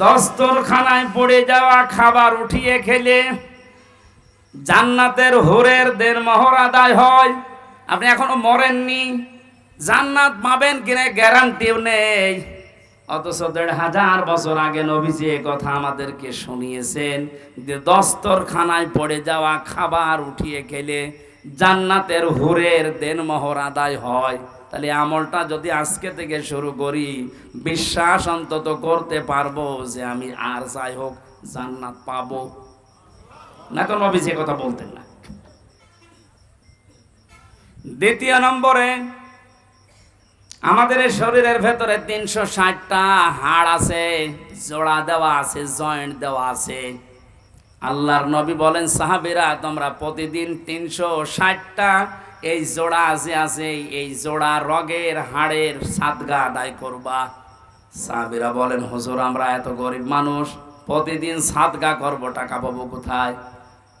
দস্তরখানায় পড়ে যাওয়া খাবার উঠিয়ে খেলে জান্নাতের হোরের দের মহর আদায় হয়। আপনি এখনও মরেননি। জান্নাত পাবেন কিনা গ্যারান্টিও নেই। অথচ দেড় হাজার বছর আগে নবীজি এ কথা আমাদেরকে শুনিয়েছেন যে দস্তরখানায় পড়ে যাওয়া খাবার উঠিয়ে খেলে জান্নাতের হুরের দেন মোহর আদায় হয়। তাহলে আমলটা যদি আজকে থেকে শুরু করি, বিশ্বাস অন্তত করতে পারব যে আমি আর যাই হোক জান্নাত পাবো। না তো নবীজি কথা বলতেন না। দ্বিতীয় নম্বরে, আমাদের শরীরের ভেতরে তিনশো ষাটটা হাড় আছে, জোড়া দেওয়া আছে, জয়েন্ট দেওয়া আছে। আল্লাহর নবী বলেন, সাহাবিরা, তোমরা প্রতিদিন তিনশো ষাটটা এই জোড়া আছে আছে, এই জোড়া রগের হাড়ের সাদগা আদায় করবা। সাহাবিরা বলেন, হুজুর, আমরা এত গরিব মানুষ, প্রতিদিন সাদগা করব, টাকা পাবো কোথায়?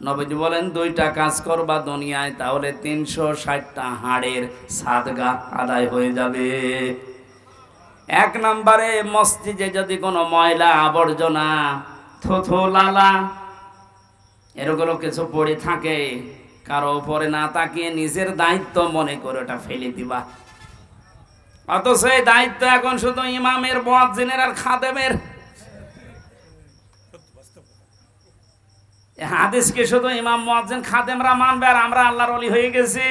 নবীজি বলেন, দুইটা কাজ করবা দুনিয়ায়, তাহলে তিনশো ষাটটা হাড়ের সাদগা আদায় হয়ে যাবে। এক নম্বরে, মসজিদে যদি কোনো ময়লা আবর্জনা, থুথু লালা এরগুলো কিছু পড়ে থাকে কারও উপরে না তাকিয়ে নিজের দায়িত্ব মনে করে ওটা ফেলে দিবা। অথচ এই দায়িত্ব এখন শুধু ইমামের বয়াজিনের আর খাদেমের। হাদিসকে শুধু ইমাম, মুয়াজ্জিন, খাদেমরা মানবে আর আমরা আল্লাহর ওলি হয়ে গেছি।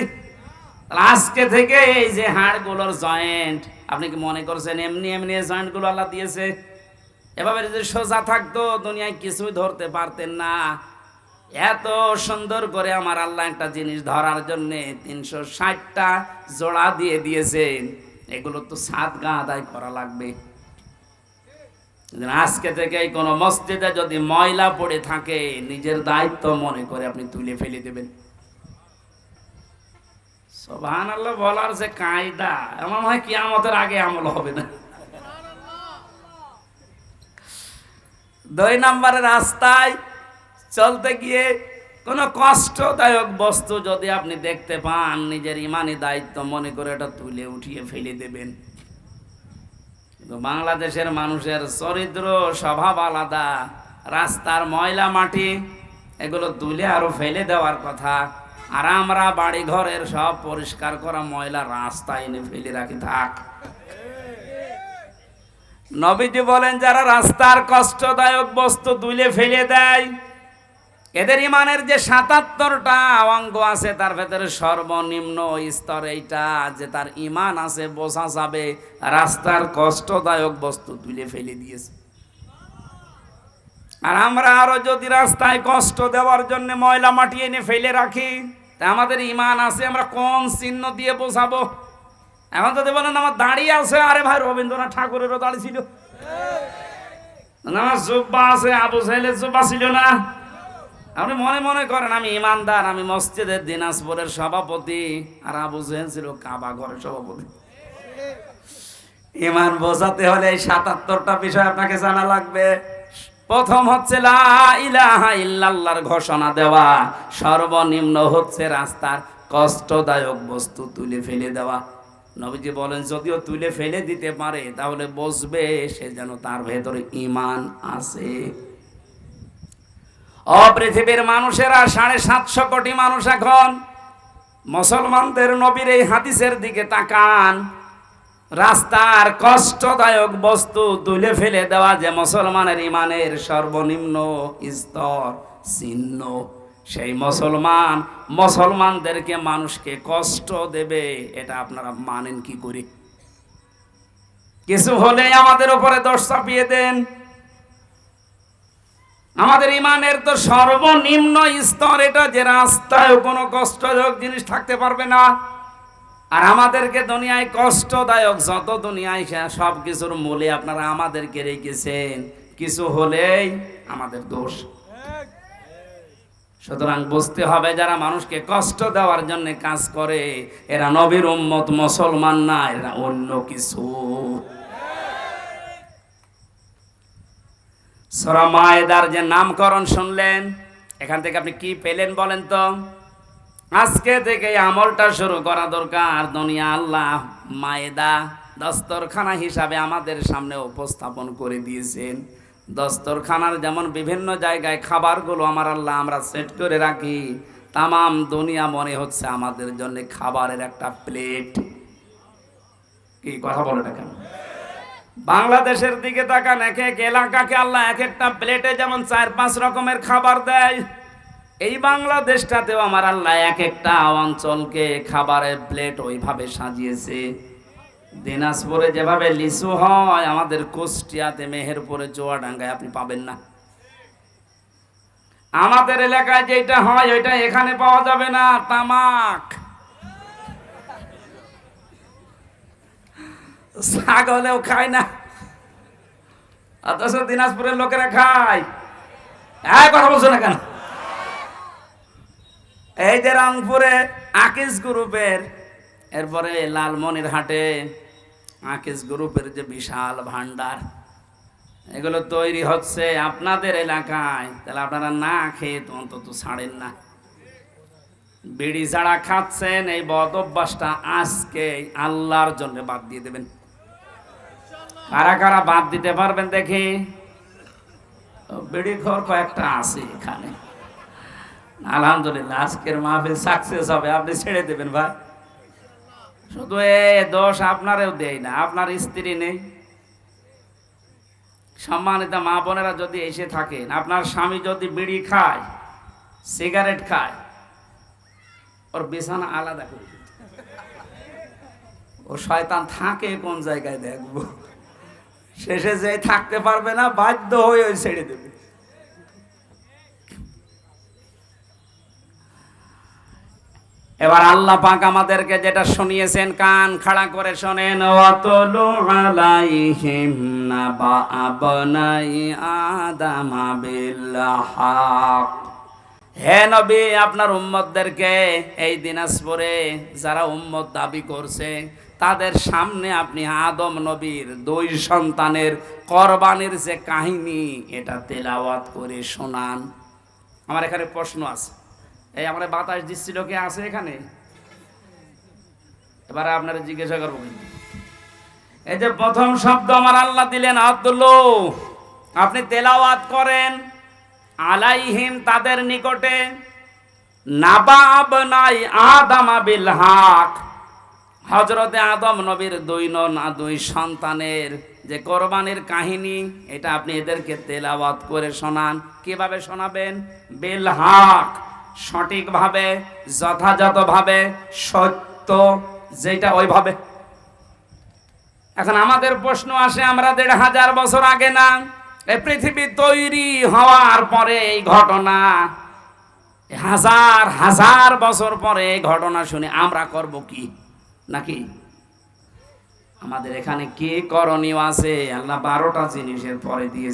আজকে থেকে এই যে হাড়গুলোর জয়েন্ট, আপনি কি মনে করছেন এমনি এমনি জয়েন্টগুলো আল্লাহ দিয়েছে? এভাবে যদি সোজা থাকতো, দুনিয়ায় কিছুই ধরতে পারতেন না। এত সুন্দর করে আমার আল্লাহ একটা জিনিস ধরার জন্য তিনশো ষাটটা জোড়া দিয়ে দিয়েছেন। এগুলো তো সাত গা আদায় করা লাগবে। আজকে থেকে কোনো মসজিদে যদি ময়লা পড়ে থাকে, নিজের দায়িত্ব মনে করে আপনি তুলে ফেলে দেবেন। সোভান আল্লাহ বলার যে কায়দা এমন হয় কি আমাদের আগে আমল হবে না। দুই নম্বরের রাস্তায় চলতে গিয়ে কোনো কষ্টদায়ক বস্তু যদি আপনি দেখতে পান, নিজের ইমানি দায়িত্ব মনে করে এটা তুলে উঠিয়ে ফেলে দেবেন। কিন্তু বাংলাদেশের মানুষের চরিত্র, স্বভাব আলাদা, রাস্তার ময়লা মাটি, এগুলো তুলে আরও ফেলে দেওয়ার কথা। আর আমরা বাড়ি ঘরের সব পরিষ্কার করা ময়লা রাস্তায় এনে ফেলে রাখি, থাক। নবীজি বলেন, যারা রাস্তার কষ্টদায়ক বস্তু তুলে ফেলে দেয় এদের ইমানের যে সাতাত্তরটা অঙ্গ আছে, তার ভেতরে সর্বনিম্ন স্তর এইটা যে তার ইমান আছে, বোঝা যাবে রাস্তার কষ্টদায়ক বস্তু তুলে ফেলে দিয়েছে। আর আমরা আরও যদি রাস্তায় কষ্ট দেওয়ার জন্য ময়লা মাটি এনে ফেলে রাখি, তা আমাদের ইমান আছে, আমরা কোন চিহ্ন দিয়ে বোঝাবো? এখন যদি বলেন, আমার দাঁড়িয়ে আছে। আরে ভাই, রবীন্দ্রনাথ ঠাকুরেরও দাঁড়িয়ে ছিল। আমার জুব্বা আছে, আবু সাহেলের জুব্বা ছিল না। আপনি মনে মনে করেন, আমি ইমানদার, আমি মসজিদের দিনাজপুরের সভাপতি, আর আবু ছিল কাবা ঘরের সভাপতি। ইমান বোঝাতে হলে এই সাতাত্তরটা বিষয় আপনাকে জানা লাগবে। প্রথম হচ্ছে ইল্লাল্লাহর ঘোষণা দেওয়া। সর্বনিম্ন হচ্ছে, রাস্তার কষ্টদায়ক বস্তু তুলে ফেলে দেওয়া। নবীজি বলেন, যদিও তুলে ফেলে দিতে পারে, তাহলে বসবে, সে যেন তার ভেতরে ইমান আছে। ও পৃথিবীর মানুষেরা সাড়ে সাতশো কোটি মানুষ এখন। মুসলমানদের নবীর এই হাদিসের দিকে তাকান। রাস্তার কষ্টদায়ক বস্তু তুলে ফেলে দেওয়া যে মুসলমানের ইমানের সর্বনিম্ন স্তর, চিহ্ন। সেই মুসলমান মুসলমানদেরকে মানুষকে কষ্ট দেবে, এটা আপনারা মানেন কি করে? কিছু হলে আমাদের উপরে দোষ চাপিয়ে দেন। আমাদের ইমানের তো সর্বনিম্ন স্তর এটা যে রাস্তায় কোনো কষ্টদায়ক জিনিস থাকতে পারবে না। আর আমাদেরকে দুনিয়ায় কষ্টদায়ক যত দুনিয়ায় সব কিছুর মূলে আপনারা আমাদেরকে রেখেছেন। কিছু হলেই আমাদের দোষ। সুতরাং বুঝতে হবে যারা মানুষকে কষ্ট দেওয়ার জন্য কাজ করে, এরা নবীর উম্মত মুসলমান না, এরা অন্য কিছু। সরা মায়েদার যে নামকরণ শুনলেন, এখান থেকে আপনি কি পেলেন বলেন তো? আজকে থেকে আমলটা শুরু করা দরকার। দুনিয়া আল্লাহ মায়েদা দস্তরখানা হিসাবে আমাদের সামনে উপস্থাপন করে দিয়েছেন। দস্তরখানার যেমন বিভিন্ন জায়গায় খাবারগুলো আমার আল্লাহ আমরা সেট করে রাখি, তামাম দুনিয়া মনে হচ্ছে আমাদের জন্য খাবারের একটা প্লেট। কি কথা বলে না কেন? বাংলাদেশের দিকে তাকান, এক এক এলাকাকে আল্লাহ এক একটা প্লেটে যেমন চার পাঁচ রকমের খাবার দেয়, এই বাংলাদেশটাতেও আমার আল্লাহ এক একটা অঞ্চলকে খাবারের প্লেট ওইভাবে সাজিয়েছে। দিনাজপুরে যেভাবে লিচু হয়, আমাদের কুষ্টিয়াতে মেহেরপুরে চুয়াডাঙ্গায় আপনি পাবেন না। আমাদের এলাকায় যেটা হয়, ওইটা এখানে পাওয়া যাবে না, তামাক। ছাগলেও খায় না। অথচ দিনাজপুরের লোকেরা খায়। হ্যাঁ কথা বলছো না কেন? এই যে রংপুরে আকিস গ্রুপের, এরপরে লালমনির হাটে আকিস গ্রুপের যে বিশাল ভান্ডার এগুলো তৈরি হচ্ছে আপনাদের এলাকায়। তাহলে আপনারা না খেয়ে তো অন্তত ছাড়েন না। বিড়ি ছাড়া খাচ্ছেন, এই বদ অভ্যাসটা আজকে আল্লাহর জন্য বাদ দিয়ে দেবেন। কারা কারা বাদ দিতে পারবেন দেখি? বিড়ি ঘর কয়েকটা আছে এখানে। আলহামদুলিল্লাহ, আজকের মাহফিল সাকসেস হবে। আপনি ছেড়ে দেবেন ভাই। শুধু এ দোষ আপনারেও দেয় না, আপনার স্ত্রী নেই। সম্মানিত মা বোনেরা যদি এসে থাকেন, আপনার স্বামী যদি বিড়ি খায়, সিগারেট খায়, ওর বিছানা আলাদা করে। ও শয়তান থাকে কোন জায়গায় দেখব? শেষে যে থাকতে পারবে না, বাধ্য হয়ে ওই ছেড়ে দেবে। এবার আল্লাহ পাক আমাদেরকে যেটা শুনিয়েছেন, কান খাড়া করে শোনেন ওয়াতলু আলাইহিম নাবা আবনাই আদামা বিল হে নবী, আপনার উম্মতদেরকে এই দিনাজপুরে যারা উম্মত দাবি করছে তাদের সামনে আপনি আদম নবীর দুই সন্তানের কোরবানির যে কাহিনী, এটা তেলাওয়াত করে শোনান। আমার এখানে প্রশ্ন আছে। এই আমার বাতাস দিচ্ছিল কে? আছে এখানে? এবারে আপনারা জিজ্ঞাসা করব কিন্তু। এই যে প্রথম শব্দ আমার আল্লাহ দিলেন আব্দুল্লো আপনি তেলাওয়াত করেন, আলাইহিম তাদের নিকটে নাবাব নাই আদম বিল হক। হজরতে আদম নবীর দুই না দুই সন্তানের যে কোরবানির কাহিনী, এটা আপনি এদেরকে তেলাওয়াত করে শোনান। কীভাবে শোনাবেন? বেলহাক সঠিকভাবে, যথাযথভাবে, সত্য, যেটা ওইভাবে। এখন আমাদের প্রশ্ন আসে, আমরা দেড় হাজার বছর আগে না এই পৃথিবী তৈরি হওয়ার পরে এই ঘটনা, হাজার হাজার বছর পরে এই ঘটনা শুনে আমরা করব কি? নাকি? আমাদের এখানে কি করণীয় আছে? আল্লাহ বারোটা জিনিসের পরে দিয়ে